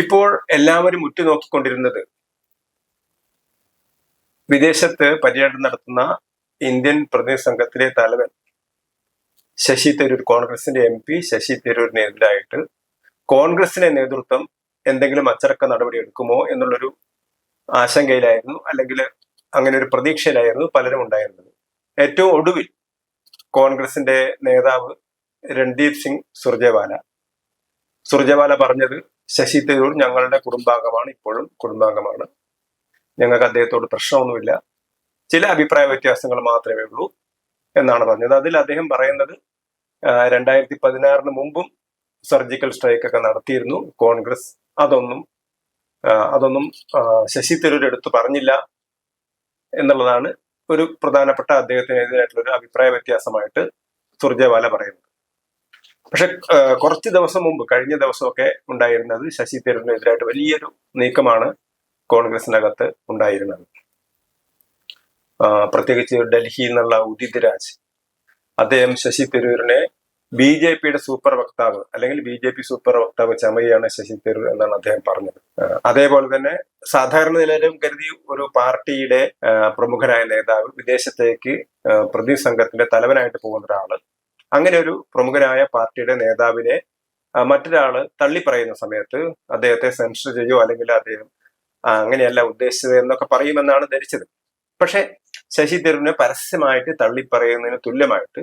ഇപ്പോൾ എല്ലാവരും ഉറ്റുനോക്കിക്കൊണ്ടിരുന്നത് വിദേശത്ത് പര്യടനം നടത്തുന്ന ഇന്ത്യൻ പ്രതിനിധി സംഘത്തിലെ തലവൻ ശശി തരൂർ കോൺഗ്രസിന്റെ എം പി ശശി തരൂരിനെതിരായിട്ട് കോൺഗ്രസിന്റെ നേതൃത്വം എന്തെങ്കിലും അച്ചടക്ക നടപടി എടുക്കുമോ എന്നുള്ളൊരു ആശങ്കയിലായിരുന്നു. അല്ലെങ്കിൽ അങ്ങനെ ഒരു പ്രതീക്ഷയിലായിരുന്നു പലരും ഉണ്ടായിരുന്നത്. ഏറ്റവും ഒടുവിൽ കോൺഗ്രസിന്റെ നേതാവ് രൺദീപ് സിംഗ് സുർജേവാല. സുർജേവാല പറഞ്ഞത് ശശി തരൂർ ഞങ്ങളുടെ കുടുംബാംഗമാണ് ഇപ്പോഴും കുടുംബാംഗമാണ്. ഞങ്ങൾക്ക് അദ്ദേഹത്തോട് പ്രശ്നമൊന്നുമില്ല. ചില അഭിപ്രായ വ്യത്യാസങ്ങൾ മാത്രമേ ഉള്ളൂ എന്നാണ് പറഞ്ഞത്. അതിൽ അദ്ദേഹം പറയുന്നത് രണ്ടായിരത്തി പതിനാറിന് മുമ്പും സർജിക്കൽ സ്ട്രൈക്ക് ഒക്കെ നടത്തിയിരുന്നു കോൺഗ്രസ്. അതൊന്നും അതൊന്നും ശശി തരൂർ എടുത്തു പറഞ്ഞില്ല എന്നുള്ളതാണ് ഒരു പ്രധാനപ്പെട്ട അദ്ദേഹത്തിനെതിരായിട്ടുള്ള ഒരു അഭിപ്രായ വ്യത്യാസമായിട്ട് സുർജേവാല പറയുന്നത്. പക്ഷെ കുറച്ച് ദിവസം മുമ്പ് കഴിഞ്ഞ ദിവസമൊക്കെ ഉണ്ടായിരുന്നത് ശശി തരൂരിനെതിരായിട്ട് വലിയൊരു നീക്കമാണ് കോൺഗ്രസിനകത്ത് ഉണ്ടായിരുന്നത്. പ്രത്യേകിച്ച് ഡൽഹിയിൽ നിന്നുള്ള ഉദിത് രാജ്. അദ്ദേഹം ശശി തരൂരിനെ ബി ജെ പിയുടെ സൂപ്പർ വക്താവ് അല്ലെങ്കിൽ ബി ജെ പി സൂപ്പർ വക്താവ് ചമയാണ് ശശി തരൂർ എന്നാണ് അദ്ദേഹം പറഞ്ഞത്. അതേപോലെ തന്നെ സാധാരണ നിലയിലും കരുതി ഒരു പാർട്ടിയുടെ പ്രമുഖനായ നേതാവ് വിദേശത്തേക്ക് പ്രതിസംഘത്തിന്റെ തലവനായിട്ട് പോകുന്ന ഒരാൾ അങ്ങനെ ഒരു പ്രമുഖനായ പാർട്ടിയുടെ നേതാവിനെ മറ്റൊരാൾ തള്ളിപ്പറയുന്ന സമയത്ത് അദ്ദേഹത്തെ സെൻസർ ചെയ്യോ അല്ലെങ്കിൽ അദ്ദേഹം അങ്ങനെയല്ല ഉദ്ദേശിച്ചത് എന്നൊക്കെ പറയുമെന്നാണ് ധരിച്ചത്. പക്ഷെ ശശി തരൂരിനെ പരസ്യമായിട്ട് തള്ളിപ്പറയുന്നതിന് തുല്യമായിട്ട്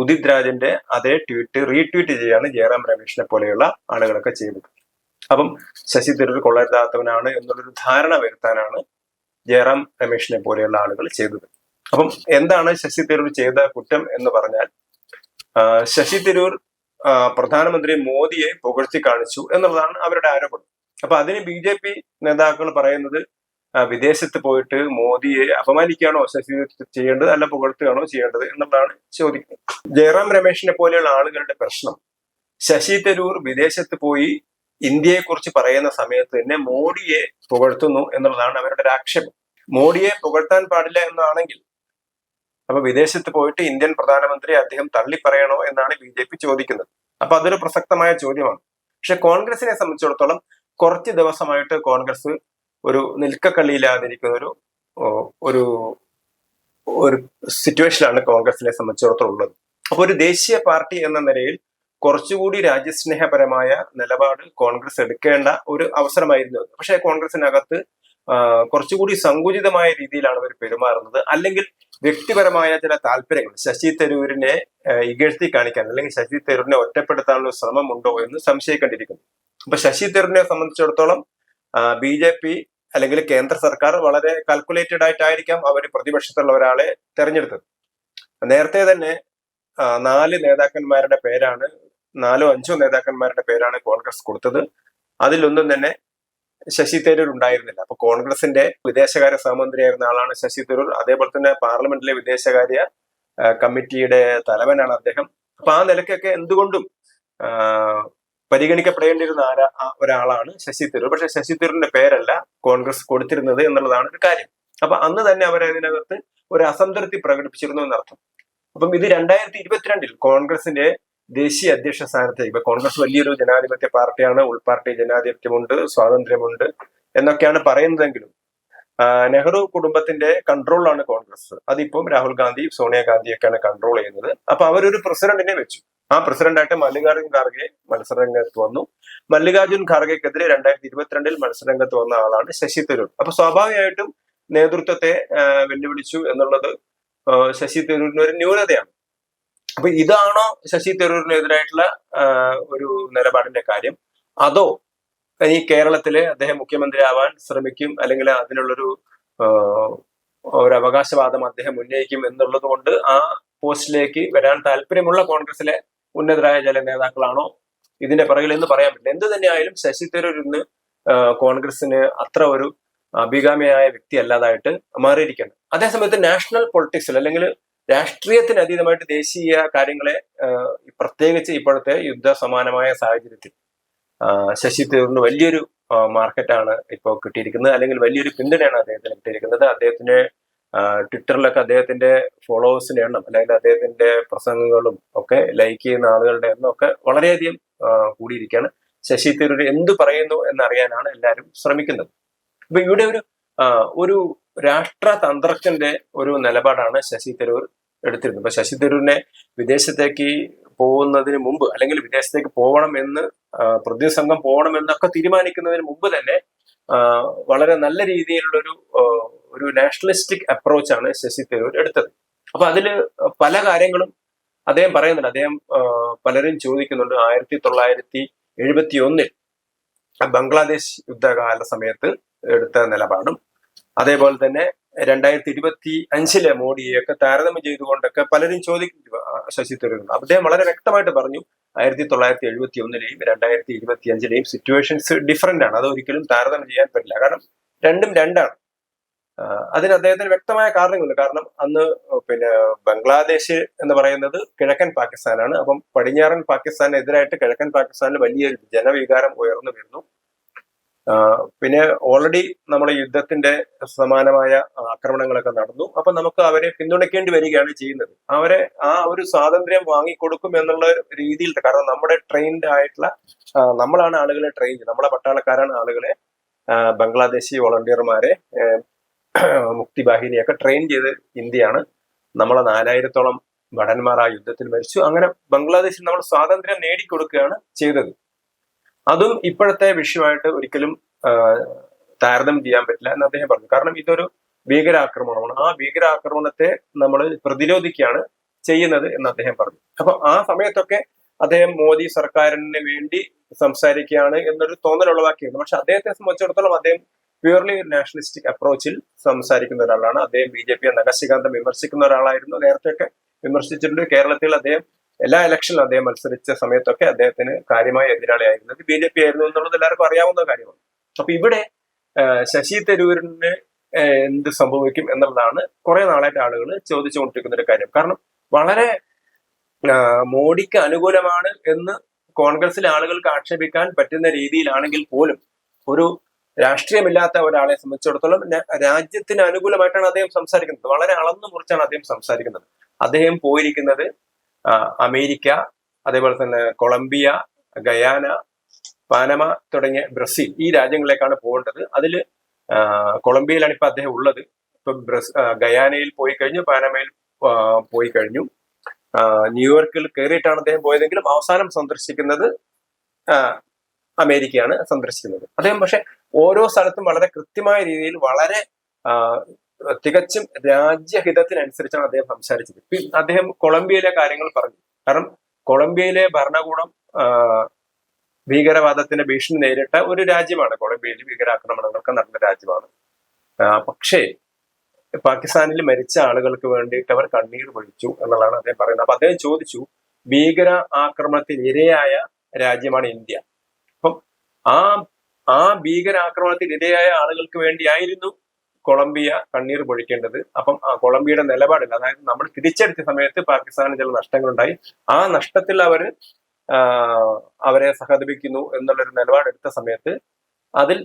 ഉദിത് രാജന്റെ അതേ ട്വീറ്റ് റീട്വീറ്റ് ചെയ്യാണ് ജയറാം രമേശിനെ പോലെയുള്ള ആളുകളൊക്കെ ചെയ്തത്. അപ്പം ശശി തരൂർ കൊള്ളരുതാത്തവനാണ് എന്നുള്ളൊരു ധാരണ വരുത്താനാണ് ജയറാം രമേശിനെ പോലെയുള്ള ആളുകൾ ചെയ്തത്. അപ്പം എന്താണ് ശശി തരൂർ ചെയ്ത കുറ്റം എന്ന് പറഞ്ഞാൽ ശശി തരൂർ പ്രധാനമന്ത്രി മോദിയെ പുകഴ്ത്തി കാണിച്ചു എന്നുള്ളതാണ് അവരുടെ ആരോപണം. അപ്പൊ അതിന് ബി ജെ പി നേതാക്കൾ പറയുന്നത് വിദേശത്ത് പോയിട്ട് മോദിയെ അപമാനിക്കുകയാണോ ശശി ചെയ്യേണ്ടത് അല്ല പുകഴ്ത്തുകയാണോ ചെയ്യേണ്ടത് എന്നുള്ളതാണ് ചോദിക്കുന്നത്. ജയറാം രമേശിനെ പോലെയുള്ള ആളുകളുടെ പ്രശ്നം. ശശി തരൂർ വിദേശത്ത് പോയി ഇന്ത്യയെ കുറിച്ച് പറയുന്ന സമയത്ത് തന്നെ മോഡിയെ പുകഴ്ത്തുന്നു എന്നുള്ളതാണ് അവരുടെ ഒരു ആക്ഷേപം. മോഡിയെ പുകഴ്ത്താൻ പാടില്ല എന്നാണെങ്കിൽ അപ്പൊ വിദേശത്ത് പോയിട്ട് ഇന്ത്യൻ പ്രധാനമന്ത്രി അദ്ദേഹം തള്ളി പറയണോ എന്നാണ് ബി ജെ പി ചോദിക്കുന്നത്. അപ്പൊ അതൊരു പ്രസക്തമായ ചോദ്യമാണ്. പക്ഷെ കോൺഗ്രസിനെ സംബന്ധിച്ചിടത്തോളം കുറച്ച് ദിവസമായിട്ട് കോൺഗ്രസ് ഒരു നിൽക്കക്കള്ളിയില്ലാതിരിക്കുന്ന ഒരു ഒരു ഒരു സിറ്റുവേഷനാണ് കോൺഗ്രസിനെ സംബന്ധിച്ചിടത്തോളം ഉള്ളത്. അപ്പൊ ഒരു ദേശീയ പാർട്ടി എന്ന നിലയിൽ കുറച്ചുകൂടി രാജ്യസ്നേഹപരമായ നിലപാട് കോൺഗ്രസ് എടുക്കേണ്ട ഒരു അവസരമായിരുന്നു. പക്ഷേ കോൺഗ്രസിനകത്ത് കുറച്ചുകൂടി സങ്കുചിതമായ രീതിയിലാണ് അവർ പെരുമാറുന്നത്. അല്ലെങ്കിൽ വ്യക്തിപരമായ ചില താല്പര്യങ്ങൾ. ശശി തരൂരിനെ ഇകഴ്ത്തി കാണിക്കാൻ അല്ലെങ്കിൽ ശശി തരൂരിനെ ഒറ്റപ്പെടുത്താനുള്ള ശ്രമം ഉണ്ടോ എന്ന് സംശയിക്കേണ്ടിയിരിക്കുന്നു. അപ്പൊ ശശി തരൂരിനെ സംബന്ധിച്ചിടത്തോളം ബി ജെ പി അല്ലെങ്കിൽ കേന്ദ്ര സർക്കാർ വളരെ കാൽക്കുലേറ്റഡ് ആയിട്ടായിരിക്കാം അവർ പ്രതിപക്ഷത്തുള്ള ഒരാളെ തെരഞ്ഞെടുത്തത്. നേരത്തെ തന്നെ നാല് നേതാക്കന്മാരുടെ പേരാണ് നാലോ അഞ്ചോ നേതാക്കന്മാരുടെ പേരാണ് കോൺഗ്രസ് കൊടുത്തത്. അതിലൊന്നും തന്നെ ശശി തരൂർ ഉണ്ടായിരുന്നില്ല. അപ്പൊ കോൺഗ്രസിന്റെ വിദേശകാര്യ സഹമന്ത്രിയായിരുന്ന ആളാണ് ശശി തരൂർ. അതേപോലെ തന്നെ പാർലമെന്റിലെ വിദേശകാര്യ കമ്മിറ്റിയുടെ തലവനാണ് അദ്ദേഹം. അപ്പൊ ആ നിലക്കൊക്കെ എന്തുകൊണ്ടും പരിഗണിക്കപ്പെടേണ്ടിയിരുന്ന ആരാ ഒരാളാണ് ശശി തരൂർ. പക്ഷെ ശശി തരൂരിന്റെ പേരല്ല കോൺഗ്രസ് കൊടുത്തിരുന്നത് എന്നുള്ളതാണ് ഒരു കാര്യം. അപ്പൊ അന്ന് തന്നെ അവർ അതിനകത്ത് ഒരു അസംതൃപ്തി പ്രകടിപ്പിച്ചിരുന്നു എന്നർത്ഥം. അപ്പം ഇത് രണ്ടായിരത്തി ഇരുപത്തിരണ്ടിൽ കോൺഗ്രസിന്റെ ദേശീയ അധ്യക്ഷ സ്ഥാനത്തേക്ക് ഇപ്പൊ കോൺഗ്രസ് വലിയൊരു ജനാധിപത്യ പാർട്ടിയാണ് ഉൾപാർട്ടി ജനാധിപത്യമുണ്ട് സ്വാതന്ത്ര്യമുണ്ട് എന്നൊക്കെയാണ് പറയുന്നതെങ്കിലും നെഹ്റു കുടുംബത്തിന്റെ കൺട്രോളാണ് കോൺഗ്രസ്. അതിപ്പം രാഹുൽ ഗാന്ധി സോണിയാഗാന്ധിയൊക്കെയാണ് കൺട്രോൾ ചെയ്യുന്നത്. അപ്പൊ അവരൊരു പ്രസിഡന്റിനെ വെച്ചു. ആ പ്രസിഡന്റായിട്ട് മല്ലികാർജുൻ ഖാർഗെ മത്സരരംഗത്ത് വന്നു. മല്ലികാർജുൻ ഖാർഗെക്കെതിരെ രണ്ടായിരത്തി ഇരുപത്തിരണ്ടിൽ മത്സരരംഗത്ത് വന്ന ആളാണ് ശശി തരൂർ. അപ്പൊ സ്വാഭാവികമായിട്ടും നേതൃത്വത്തെ വെല്ലുവിളിച്ചു എന്നുള്ളത് ശശി തരൂരിന് ഒരു ന്യൂനതയാണ്. അപ്പൊ ഇതാണോ ശശി തരൂരിനെതിരായിട്ടുള്ള ഒരു നിലപാടിന്റെ കാര്യം? അതോ ഈ കേരളത്തിലെ അദ്ദേഹം മുഖ്യമന്ത്രി ആവാൻ ശ്രമിക്കും അല്ലെങ്കിൽ അതിനുള്ളൊരു ഒരു അവകാശവാദം അദ്ദേഹം ഉന്നയിക്കും എന്നുള്ളത് കൊണ്ട് ആ പോസ്റ്റിലേക്ക് വരാൻ താല്പര്യമുള്ള കോൺഗ്രസിലെ ഉന്നതരായ ചില നേതാക്കളാണോ? ഇതിന്റെ പിറകിൽ എന്ന് പറയാൻ പറ്റില്ല. എന്ത് തന്നെയായാലും ശശി തരൂർ ഇന്ന് കോൺഗ്രസിന് അത്ര ഒരു അഭികാമ്യമായ വ്യക്തി അല്ലാതായിട്ട് മാറിയിരിക്കുന്നത് അതേസമയത്ത് നാഷണൽ പൊളിറ്റിക്സിൽ അല്ലെങ്കിൽ രാഷ്ട്രീയത്തിന് അതീതമായിട്ട് ദേശീയ കാര്യങ്ങളെ പ്രത്യേകിച്ച് ഇപ്പോഴത്തെ യുദ്ധ സമാനമായ സാഹചര്യത്തിൽ ശശി തരൂരിന് വലിയൊരു മാർക്കറ്റാണ് ഇപ്പോൾ കിട്ടിയിരിക്കുന്നത്. അല്ലെങ്കിൽ വലിയൊരു പിന്തുണയാണ് അദ്ദേഹത്തിന് കിട്ടിയിരിക്കുന്നത്. അദ്ദേഹത്തിന് ആ, ട്വിറ്ററിലൊക്കെ അദ്ദേഹത്തിന്റെ ഫോളോവേഴ്സിന്റെ എണ്ണം അല്ലെങ്കിൽ അദ്ദേഹത്തിന്റെ പ്രസംഗങ്ങളും ഒക്കെ ലൈക്ക് ചെയ്യുന്ന ആളുകളുടെ എണ്ണം ഒക്കെ വളരെയധികം കൂടിയിരിക്കുകയാണ്. ശശി തരൂർ എന്ത് പറയുന്നു എന്നറിയാനാണ് എല്ലാവരും ശ്രമിക്കുന്നത്. അപ്പൊ ഇവിടെ ഒരു ഒരു രാഷ്ട്രതന്ത്രജ്ഞന്റെ ഒരു നിലപാടാണ് ശശി തരൂർ എടുത്തിരുന്നത്. അപ്പൊ ശശി തരൂരിനെ വിദേശത്തേക്ക് പോകുന്നതിന് മുമ്പ് അല്ലെങ്കിൽ വിദേശത്തേക്ക് പോകണം എന്ന് പ്രതിനിധി സംഘം പോകണം എന്നൊക്കെ തീരുമാനിക്കുന്നതിന് മുമ്പ് തന്നെ വളരെ നല്ല രീതിയിലുള്ളൊരു ഒരു നാഷണലിസ്റ്റിക് അപ്രോച്ചാണ് ശശി തരൂർ എടുത്തത്. അപ്പൊ അതിൽ പല കാര്യങ്ങളും അദ്ദേഹം പറയുന്നുണ്ട്. അദ്ദേഹം പലരും ചോദിക്കുന്നുണ്ട്. ആയിരത്തി തൊള്ളായിരത്തി എഴുപത്തി ഒന്നിൽ ബംഗ്ലാദേശ് യുദ്ധകാല സമയത്ത് എടുത്ത നിലപാടും അതേപോലെ തന്നെ രണ്ടായിരത്തി ഇരുപത്തി അഞ്ചിലെ മോഡിയെയൊക്കെ താരതമ്യം ചെയ്തുകൊണ്ടൊക്കെ പലരും ചോദിക്കും ശശി തരൂർ അദ്ദേഹം വളരെ വ്യക്തമായിട്ട് പറഞ്ഞു ആയിരത്തി തൊള്ളായിരത്തി എഴുപത്തി ഒന്നിലെയും രണ്ടായിരത്തി ഇരുപത്തി അഞ്ചിലെയും സിറ്റുവേഷൻസ് ഡിഫറെന്റ് ആണ്. അത് ഒരിക്കലും താരതമ്യം ചെയ്യാൻ പറ്റില്ല. കാരണം രണ്ടും രണ്ടാണ്. അതിന് അദ്ദേഹത്തിന് വ്യക്തമായ കാരണങ്ങളുണ്ട്. കാരണം അന്ന് പിന്നെ ബംഗ്ലാദേശ് എന്ന് പറയുന്നത് കിഴക്കൻ പാകിസ്ഥാനാണ്. അപ്പം പടിഞ്ഞാറൻ പാകിസ്ഥാനെതിരായിട്ട് കിഴക്കൻ പാകിസ്ഥാനിൽ വലിയൊരു ജനവികാരം ഉയർന്നു വരുന്നു. പിന്നെ ഓൾറെഡി നമ്മൾ യുദ്ധത്തിന്റെ സമാനമായ ആക്രമണങ്ങളൊക്കെ നടന്നു. അപ്പൊ നമുക്ക് അവരെ പിന്തുണയ്ക്കേണ്ടി വരികയാണ് ചെയ്യുന്നത്. അവരെ ആ ഒരു സ്വാതന്ത്ര്യം വാങ്ങിക്കൊടുക്കും എന്നുള്ള രീതിയിൽ കാരണം നമ്മുടെ ട്രെയിൻഡ് ആയിട്ടുള്ള നമ്മളാണ് ആളുകളെ ട്രെയിൻ നമ്മളെ പട്ടാളക്കാരാണ് ആളുകളെ ബംഗ്ലാദേശി വോളണ്ടിയർമാരെ മുക്തി ബാഹിനിയൊക്കെ ട്രെയിൻ ചെയ്ത് ഇന്ത്യയാണ്. നമ്മളെ നാലായിരത്തോളം ഭടന്മാർ ആ യുദ്ധത്തിൽ മരിച്ചു. അങ്ങനെ ബംഗ്ലാദേശിൽ നമ്മൾ സ്വാതന്ത്ര്യം നേടിക്കൊടുക്കുകയാണ് ചെയ്തത്. അതും ഇപ്പോഴത്തെ വിഷയമായിട്ട് ഒരിക്കലും താരതമ്യം ചെയ്യാൻ പറ്റില്ല എന്ന് അദ്ദേഹം പറഞ്ഞു. കാരണം ഇതൊരു ഭീകരാക്രമണമാണ്. ആ ഭീകരാക്രമണത്തെ നമ്മൾ പ്രതിരോധിക്കുകയാണ് ചെയ്യുന്നത് എന്ന് അദ്ദേഹം പറഞ്ഞു. അപ്പൊ ആ സമയത്തൊക്കെ അദ്ദേഹം മോദി സർക്കാരിന് വേണ്ടി സംസാരിക്കുകയാണ് എന്നൊരു തോന്നൽ ഉളവാക്കിയിരുന്നു. പക്ഷെ അദ്ദേഹത്തെ സംബന്ധിച്ചിടത്തോളം അദ്ദേഹം പ്യൂർലി നാഷണലിസ്റ്റിക് അപ്രോച്ചിൽ സംസാരിക്കുന്ന ഒരാളാണ്. അദ്ദേഹം ബി ജെ പിയെ നഗശികാന്തം വിമർശിക്കുന്ന ഒരാളായിരുന്നു. നേരത്തെയൊക്കെ വിമർശിച്ചിട്ടുണ്ട്. കേരളത്തിൽ അദ്ദേഹം എല്ലാ ഇലക്ഷനിലും അദ്ദേഹം മത്സരിച്ച സമയത്തൊക്കെ അദ്ദേഹത്തിന് കാര്യമായ എതിരാളിയായിരുന്നത് ബി ജെ പി ആയിരുന്നു എന്നുള്ളത് എല്ലാവർക്കും അറിയാവുന്ന കാര്യമാണ്. അപ്പൊ ഇവിടെ ശശി തരൂരിന് എന്ത് സംഭവിക്കും എന്നുള്ളതാണ് കുറെ നാളായിട്ട് ആളുകൾ ചോദിച്ചുകൊണ്ടിരിക്കുന്ന ഒരു കാര്യം. കാരണം വളരെ മോഡിക്ക് അനുകൂലമാണ് എന്ന് കോൺഗ്രസിലെ ആളുകൾക്ക് ആക്ഷേപിക്കാൻ പറ്റുന്ന രീതിയിലാണെങ്കിൽ പോലും ഒരു രാഷ്ട്രീയമില്ലാത്ത ഒരാളെ സംബന്ധിച്ചിടത്തോളം രാജ്യത്തിന് അനുകൂലമായിട്ടാണ് അദ്ദേഹം സംസാരിക്കുന്നത്. വളരെ അളന്നു മുറിച്ചാണ് അദ്ദേഹം സംസാരിക്കുന്നത്. അദ്ദേഹം പോയിരിക്കുന്നത് അമേരിക്ക അതേപോലെ തന്നെ കൊളംബിയ ഗയാന പാനമ തുടങ്ങിയ ബ്രസീൽ ഈ രാജ്യങ്ങളിലേക്കാണ് പോകേണ്ടത്. അതിൽ കൊളംബിയയിലാണ് ഇപ്പൊ അദ്ദേഹം ഉള്ളത്. ഇപ്പൊ ബ്രസ് ഗയാനയിൽ പോയി കഴിഞ്ഞു പാനമയിൽ പോയി കഴിഞ്ഞു. ന്യൂയോർക്കിൽ കയറിയിട്ടാണ് അദ്ദേഹം പോയതെങ്കിലും അവസാനം സന്ദർശിക്കുന്നത് അമേരിക്കയാണ് സന്ദർശിക്കുന്നത്. അദ്ദേഹം പക്ഷെ ഓരോ സ്ഥലത്തും വളരെ കൃത്യമായ രീതിയിൽ വളരെ തികച്ചും രാജ്യഹിതത്തിനനുസരിച്ചാണ് അദ്ദേഹം സംസാരിച്ചത്. അദ്ദേഹം കൊളംബിയയിലെ കാര്യങ്ങൾ പറഞ്ഞു. കാരണം കൊളംബിയയിലെ ഭരണകൂടം ഭീകരവാദത്തിന്റെ ഭീഷണി നേരിട്ട ഒരു രാജ്യമാണ്. കൊളംബിയയിൽ ഭീകരാക്രമണങ്ങളൊക്കെ നടന്ന രാജ്യമാണ്. പക്ഷേ പാകിസ്ഥാനിൽ മരിച്ച ആളുകൾക്ക് വേണ്ടിയിട്ട് അവർ കണ്ണീർ പൊഴിച്ചു എന്നുള്ളതാണ് അദ്ദേഹം പറയുന്നത്. അപ്പൊ അദ്ദേഹം ചോദിച്ചു ഭീകര ആക്രമണത്തിന് ഇരയായ രാജ്യമാണ് ഇന്ത്യ. അപ്പം ആ ആ ഭീകരാക്രമണത്തിന് ഇരയായ ആളുകൾക്ക് വേണ്ടിയായിരുന്നു കൊളംബിയ കണ്ണീർ പൊഴിക്കേണ്ടത്. അപ്പം കൊളംബിയയുടെ നിലപാടില്ല. അതായത് നമ്മൾ തിരിച്ചെടുത്ത സമയത്ത് പാകിസ്ഥാന് ചില നഷ്ടങ്ങളുണ്ടായി. ആ നഷ്ടത്തിൽ അവർ അവരെ സഹതപിക്കുന്നു എന്നുള്ളൊരു നിലപാടെടുത്ത സമയത്ത് അതിൽ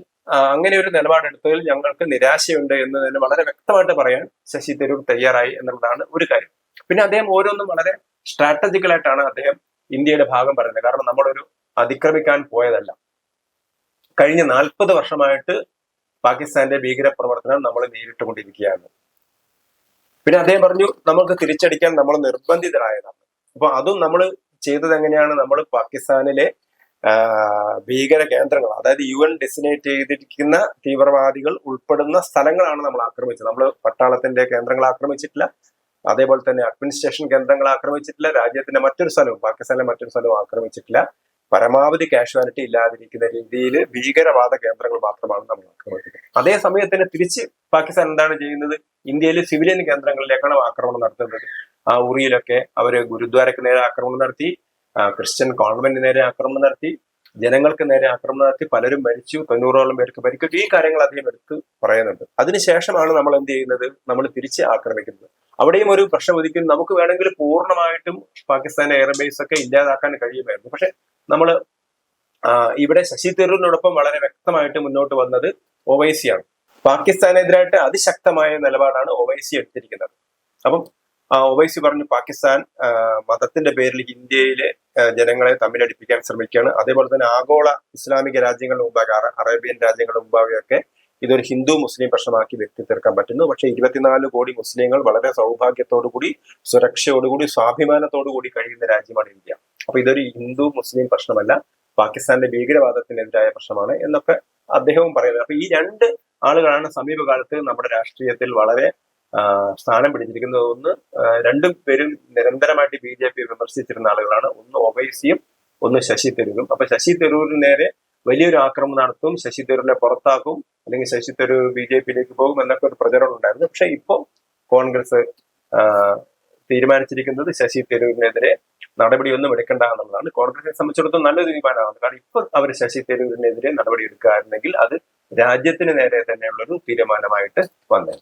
അങ്ങനെ ഒരു നിലപാടെടുത്തതിൽ ഞങ്ങൾക്ക് നിരാശയുണ്ട് എന്ന് തന്നെ വളരെ വ്യക്തമായിട്ട് പറയാൻ ശശി തരൂർ തയ്യാറായി എന്നുള്ളതാണ് ഒരു കാര്യം. പിന്നെ അദ്ദേഹം ഓരോന്നും വളരെ സ്ട്രാറ്റജിക്കലായിട്ടാണ് അദ്ദേഹം ഇന്ത്യയുടെ ഭാഗം പറയുന്നത്. കാരണം നമ്മളൊരു അതിക്രമിക്കാൻ പോയതല്ല. കഴിഞ്ഞ നാൽപ്പത് വർഷമായിട്ട് പാകിസ്ഥാന്റെ ഭീകര പ്രവർത്തനം നമ്മൾ നേരിട്ടുകൊണ്ടിരിക്കുകയാണ്. പിന്നെ അദ്ദേഹം പറഞ്ഞു നമുക്ക് തിരിച്ചടിക്കാൻ നമ്മൾ നിർബന്ധിതരായതാണ്. അപ്പൊ അതും നമ്മൾ ചെയ്തത് എങ്ങനെയാണ്? നമ്മൾ പാകിസ്ഥാനിലെ ഭീകര കേന്ദ്രങ്ങൾ അതായത് യു എൻ ഡെസിനേറ്റ് ചെയ്തിരിക്കുന്ന തീവ്രവാദികൾ ഉൾപ്പെടുന്ന സ്ഥലങ്ങളാണ് നമ്മൾ ആക്രമിച്ചത്. നമ്മൾ പട്ടാളത്തിന്റെ കേന്ദ്രങ്ങൾ ആക്രമിച്ചിട്ടില്ല അതേപോലെ തന്നെ അഡ്മിനിസ്ട്രേഷൻ കേന്ദ്രങ്ങൾ ആക്രമിച്ചിട്ടില്ല രാജ്യത്തിന്റെ മറ്റൊരു സ്ഥലവും പാകിസ്ഥാനിലെ മറ്റൊരു സ്ഥലവും ആക്രമിച്ചിട്ടില്ല. പരമാവധി കാഷ്വാലിറ്റി ഇല്ലാതിരിക്കുന്ന രീതിയിൽ ഭീകരവാദ കേന്ദ്രങ്ങൾ മാത്രമാണ് നമ്മൾ ആക്രമിക്കുന്നത്. അതേ സമയത്തിന് തിരിച്ച് പാകിസ്ഥാൻ എന്താണ് ചെയ്യുന്നത്? ഇന്ത്യയിലെ സിവിലിയൻ കേന്ദ്രങ്ങളിലേക്കാണ് ആക്രമണം നടത്തുന്നത്. ആ ഉറിയിലൊക്കെ അവർ ഗുരുദ്വാരക്ക് നേരെ ആക്രമണം നടത്തി ക്രിസ്ത്യൻ കോൺവെന്റിന് നേരെ ആക്രമണം നടത്തി ജനങ്ങൾക്ക് നേരെ ആക്രമണം നടത്തി പലരും മരിച്ചു തൊണ്ണൂറോളം പേർക്ക് പരിക്കേറ്റു ഈ കാര്യങ്ങൾ അധികം എടുത്ത് പറയുന്നുണ്ട്. അതിനുശേഷമാണ് നമ്മൾ എന്ത് ചെയ്യുന്നത്? നമ്മൾ തിരിച്ച് ആക്രമിക്കുന്നത്. അവിടെയും ഒരു പ്രശ്നം ഉദിക്കും. നമുക്ക് വേണമെങ്കിൽ പൂർണമായിട്ടും പാകിസ്ഥാൻ എയർബേസ് ഒക്കെ ഇല്ലാതാക്കാൻ കഴിയുമായിരുന്നു. പക്ഷെ നമ്മൾ ഇവിടെ ശശി തരൂരിനോടൊപ്പം വളരെ വ്യക്തമായിട്ട് മുന്നോട്ട് വന്നത് ഒവൈസിയാണ് പാകിസ്ഥാനെതിരായിട്ട് അതിശക്തമായ നിലപാടാണ് ഒവൈസി എടുത്തിരിക്കുന്നത്. അപ്പം ഒവൈസി പറഞ്ഞു പാകിസ്ഥാൻ മതത്തിന്റെ പേരിൽ ഇന്ത്യയിലെ ജനങ്ങളെ തമ്മിലടിപ്പിക്കാൻ ശ്രമിക്കുകയാണ്. അതേപോലെ തന്നെ ആഗോള ഇസ്ലാമിക രാജ്യങ്ങളുടെ മുമ്പാകെ അറ- അറേബ്യൻ രാജ്യങ്ങളുടെ മുമ്പാകെയൊക്കെ ഇതൊരു ഹിന്ദു മുസ്ലിം പ്രശ്നമാക്കി വ്യക്തി തീർക്കാൻ പറ്റുന്നു. പക്ഷെ ഇരുപത്തിനാല് കോടി മുസ്ലിങ്ങൾ വളരെ സൗഭാഗ്യത്തോടുകൂടി സുരക്ഷയോടുകൂടി സ്വാഭിമാനത്തോടുകൂടി കഴിയുന്ന രാജ്യമാണ് ഇന്ത്യ. അപ്പൊ ഇതൊരു ഹിന്ദു മുസ്ലിം പ്രശ്നമല്ല പാകിസ്ഥാന്റെ ഭീകരവാദത്തിനെതിരായ പ്രശ്നമാണ് എന്നൊക്കെ അദ്ദേഹവും പറയുന്നത്. അപ്പൊ ഈ രണ്ട് ആളുകളാണ് സമീപകാലത്ത് നമ്മുടെ രാഷ്ട്രീയത്തിൽ വളരെ സ്ഥാനം പിടിച്ചിരിക്കുന്നത്. ഒന്ന് രണ്ടു പേരും നിരന്തരമായിട്ട് ബി ജെ പി വിമർശിച്ചിരുന്ന ആളുകളാണ്. ഒന്ന് ഒവൈസിയും ഒന്ന് ശശി തരൂരും. അപ്പൊ ശശി തരൂരിന് നേരെ വലിയൊരു ആക്രമണം നടത്തും ശശി തരൂരിനെ പുറത്താക്കും അല്ലെങ്കിൽ ശശി തരൂർ ബി ജെ പിയിലേക്ക് പോകും എന്നൊക്കെ ഒരു പ്രചരണം ഉണ്ടായിരുന്നു. പക്ഷെ ഇപ്പോൾ കോൺഗ്രസ് തീരുമാനിച്ചിരിക്കുന്നത് ശശി തരൂരിനെതിരെ നടപടിയൊന്നും എടുക്കണ്ട എന്നുള്ളതാണ്. കോൺഗ്രസിനെ സംബന്ധിച്ചിടത്തോളം നല്ലൊരു തീരുമാനമാണ്. കാരണം ഇപ്പൊ അവർ ശശി തരൂരിനെതിരെ നടപടി എടുക്കുകയായിരുന്നെങ്കിൽ അത് രാജ്യത്തിന് നേരെ തന്നെയുള്ളൊരു തീരുമാനമായിട്ട് വന്നത്